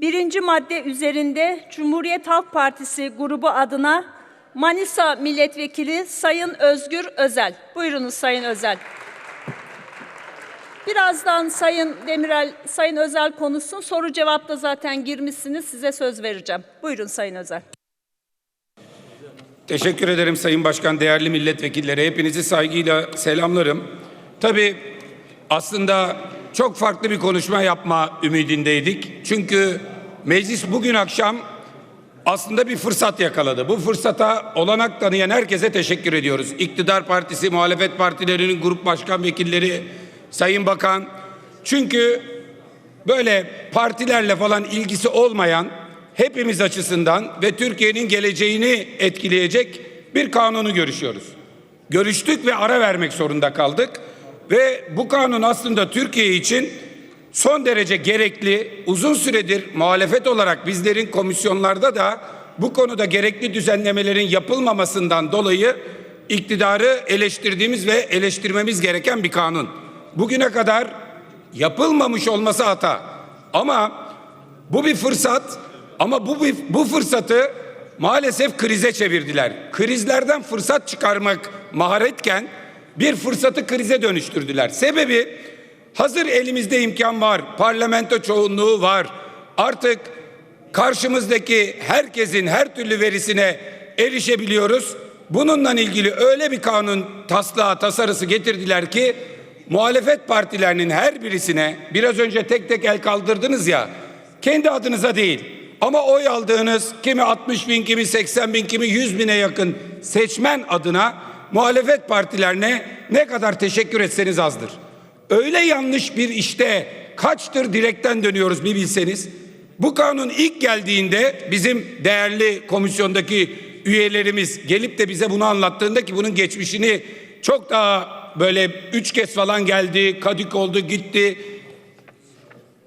Birinci madde üzerinde Cumhuriyet Halk Partisi grubu adına Manisa Milletvekili Sayın Özgür Özel. Buyurunuz Sayın Özel. Birazdan Sayın Demirel, Sayın Özel konuşsun. Soru cevapta zaten girmişsiniz. Size söz vereceğim. Buyurun Sayın Özel. Teşekkür ederim Sayın Başkan, değerli milletvekilleri. Hepinizi saygıyla selamlarım. Tabii aslında çok farklı bir konuşma yapma ümidindeydik. Çünkü meclis bugün akşam aslında bir fırsat yakaladı. Bu fırsata olanak tanıyan herkese teşekkür ediyoruz. İktidar partisi, muhalefet partilerinin grup başkan vekilleri, Sayın Bakan. Çünkü böyle partilerle falan ilgisi olmayan hepimiz açısından ve Türkiye'nin geleceğini etkileyecek bir kanunu görüşüyoruz. Görüştük ve ara vermek zorunda kaldık ve bu kanun aslında Türkiye için son derece gerekli. Uzun süredir muhalefet olarak bizlerin komisyonlarda da bu konuda gerekli düzenlemelerin yapılmamasından dolayı iktidarı eleştirdiğimiz ve eleştirmemiz gereken bir kanun. Bugüne kadar yapılmamış olması hata. Ama bu bir fırsat ama bu bu fırsatı maalesef krize çevirdiler. Krizlerden fırsat çıkarmak maharetken bir fırsatı krize dönüştürdüler. Sebebi hazır elimizde imkan var. Parlamento çoğunluğu var. Artık karşımızdaki herkesin her türlü verisine erişebiliyoruz. Bununla ilgili öyle bir kanun taslağı tasarısı getirdiler ki muhalefet partilerinin her birisine biraz önce tek tek el kaldırdınız ya kendi adınıza değil ama oy aldığınız kimi 60 bin kimi 80 bin kimi 100 bine yakın seçmen adına muhalefet partilerine ne kadar teşekkür etseniz azdır. Öyle yanlış bir işte kaçtır direkten dönüyoruz bir bilseniz. Bu kanun ilk geldiğinde bizim değerli komisyondaki üyelerimiz gelip de bize bunu anlattığında ki bunun geçmişini çok daha böyle üç kez falan geldi, kadık oldu, gitti.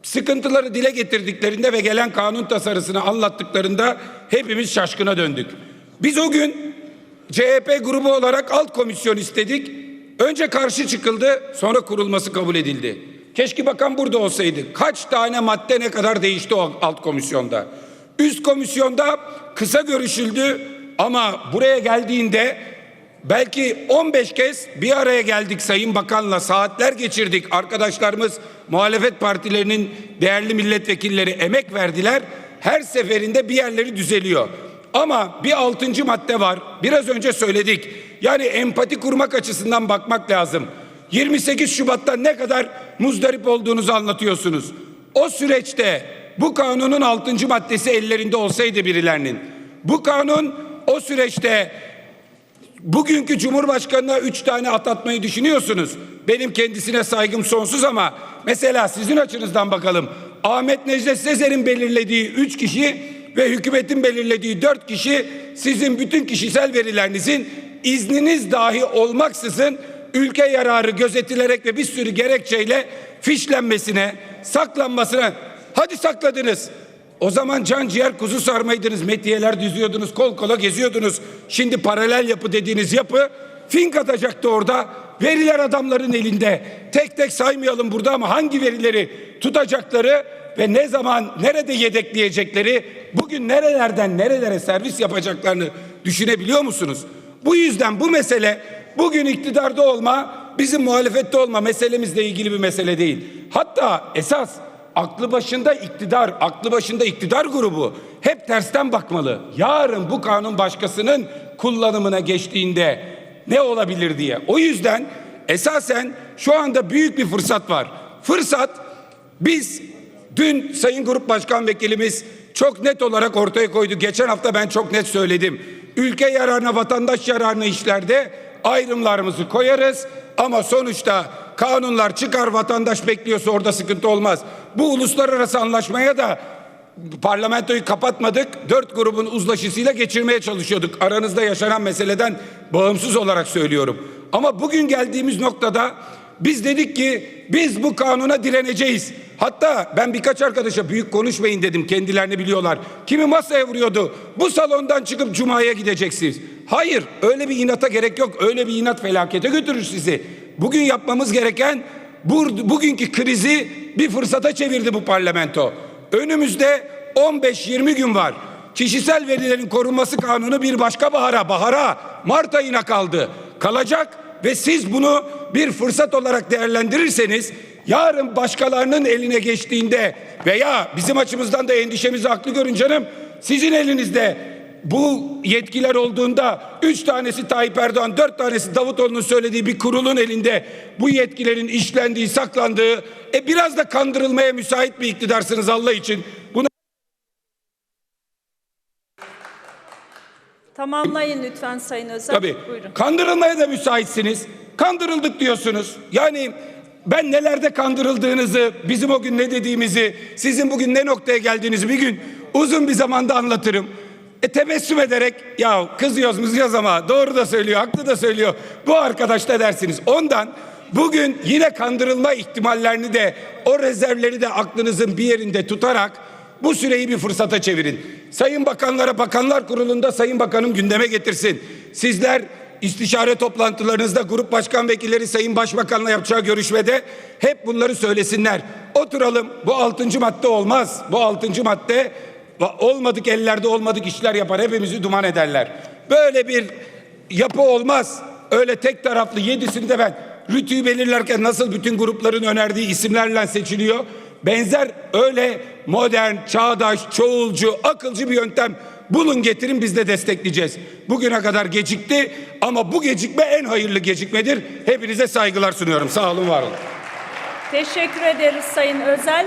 Sıkıntıları dile getirdiklerinde ve gelen kanun tasarısını anlattıklarında hepimiz şaşkına döndük. Biz o gün CHP grubu olarak alt komisyon istedik. Önce karşı çıkıldı, sonra kurulması kabul edildi. Keşke bakan burada olsaydı. Kaç tane madde ne kadar değişti o alt komisyonda. Üst komisyonda kısa görüşüldü ama buraya geldiğinde belki 15 kez bir araya geldik Sayın Bakan'la saatler geçirdik. Arkadaşlarımız muhalefet partilerinin değerli milletvekilleri emek verdiler. Her seferinde bir yerleri düzeliyor. Ama bir altıncı madde var. Biraz önce söyledik. Yani empati kurmak açısından bakmak lazım. 28 Şubat'ta ne kadar muzdarip olduğunuzu anlatıyorsunuz. O süreçte bu kanunun altıncı maddesi ellerinde olsaydı birilerinin. Bu kanun o süreçte bugünkü Cumhurbaşkanı'na üç tane atatmayı düşünüyorsunuz. Benim kendisine saygım sonsuz ama mesela sizin açınızdan bakalım. Ahmet Necdet Sezer'in belirlediği üç kişi ve hükümetin belirlediği dört kişi sizin bütün kişisel verilerinizin izniniz dahi olmaksızın ülke yararı gözetilerek ve bir sürü gerekçeyle fişlenmesine, saklanmasına hadi sakladınız. O zaman can ciğer kuzu sarmaydınız, metiyeler düzüyordunuz, kol kola geziyordunuz. Şimdi paralel yapı dediğiniz yapı fink atacaktı orada. Veriler adamların elinde. Tek tek saymayalım burada ama hangi verileri tutacakları ve ne zaman nerede yedekleyecekleri, bugün nerelerden nerelere servis yapacaklarını düşünebiliyor musunuz? Bu yüzden bu mesele bugün iktidarda olma, bizim muhalefette olma meselemizle ilgili bir mesele değil. Hatta esas aklı başında iktidar, aklı başında iktidar grubu hep tersten bakmalı. Yarın bu kanun başkasının kullanımına geçtiğinde ne olabilir diye. O yüzden esasen şu anda büyük bir fırsat var. Fırsat biz dün Sayın Grup Başkan Vekilimiz çok net olarak ortaya koydu. Geçen hafta ben çok net söyledim. Ülke yararına, vatandaş yararına işlerde ayrımlarımızı koyarız ama sonuçta kanunlar çıkar vatandaş bekliyorsa orada sıkıntı olmaz. Bu uluslararası anlaşmaya da parlamentoyu kapatmadık. Dört grubun uzlaşısıyla geçirmeye çalışıyorduk. Aranızda yaşanan meseleden bağımsız olarak söylüyorum. Ama bugün geldiğimiz noktada biz dedik ki biz bu kanuna direneceğiz. Hatta ben birkaç arkadaşa büyük konuşmayın dedim kendilerini biliyorlar. Kimi masaya vuruyordu. Bu salondan çıkıp cumaya gideceksiniz. Hayır öyle bir inata gerek yok. Öyle bir inat felakete götürür sizi. Bugün yapmamız gereken bu, bugünkü krizi bir fırsata çevirdi bu parlamento. Önümüzde 15-20 gün var. Kişisel verilerin korunması kanunu bir başka bahara, bahara, Mart ayına kaldı. Kalacak ve siz bunu bir fırsat olarak değerlendirirseniz yarın başkalarının eline geçtiğinde veya bizim açımızdan da endişemizi haklı görün canım sizin elinizde bu yetkiler olduğunda üç tanesi Tayyip Erdoğan, dört tanesi Davutoğlu'nun söylediği bir kurulun elinde bu yetkilerin işlendiği, saklandığı, e biraz da kandırılmaya müsait bir iktidarsınız Allah için. Bunu Tamamlayın lütfen Sayın Özel. Tabii. Buyurun. Kandırılmaya da müsaitsiniz. Kandırıldık diyorsunuz. Yani ben nelerde kandırıldığınızı, bizim o gün ne dediğimizi, sizin bugün ne noktaya geldiğinizi bir gün uzun bir zamanda anlatırım. E tebessüm ederek ya kızıyoruz mızıyoruz ama doğru da söylüyor, haklı da söylüyor. Bu arkadaş da dersiniz. Ondan bugün yine kandırılma ihtimallerini de o rezervleri de aklınızın bir yerinde tutarak bu süreyi bir fırsata çevirin. Sayın bakanlara bakanlar kurulunda Sayın Bakanım gündeme getirsin. Sizler istişare toplantılarınızda grup başkan vekilleri Sayın Başbakan'la yapacağı görüşmede hep bunları söylesinler. Oturalım bu altıncı madde olmaz. Bu altıncı madde olmadık ellerde olmadık işler yapar hepimizi duman ederler. Böyle bir yapı olmaz. Öyle tek taraflı yedisinde ben rütüyü belirlerken nasıl bütün grupların önerdiği isimlerle seçiliyor. Benzer öyle modern, çağdaş, çoğulcu, akılcı bir yöntem bulun getirin biz de destekleyeceğiz. Bugüne kadar gecikti ama bu gecikme en hayırlı gecikmedir. Hepinize saygılar sunuyorum. Sağ olun, var olun. Teşekkür ederiz Sayın Özel.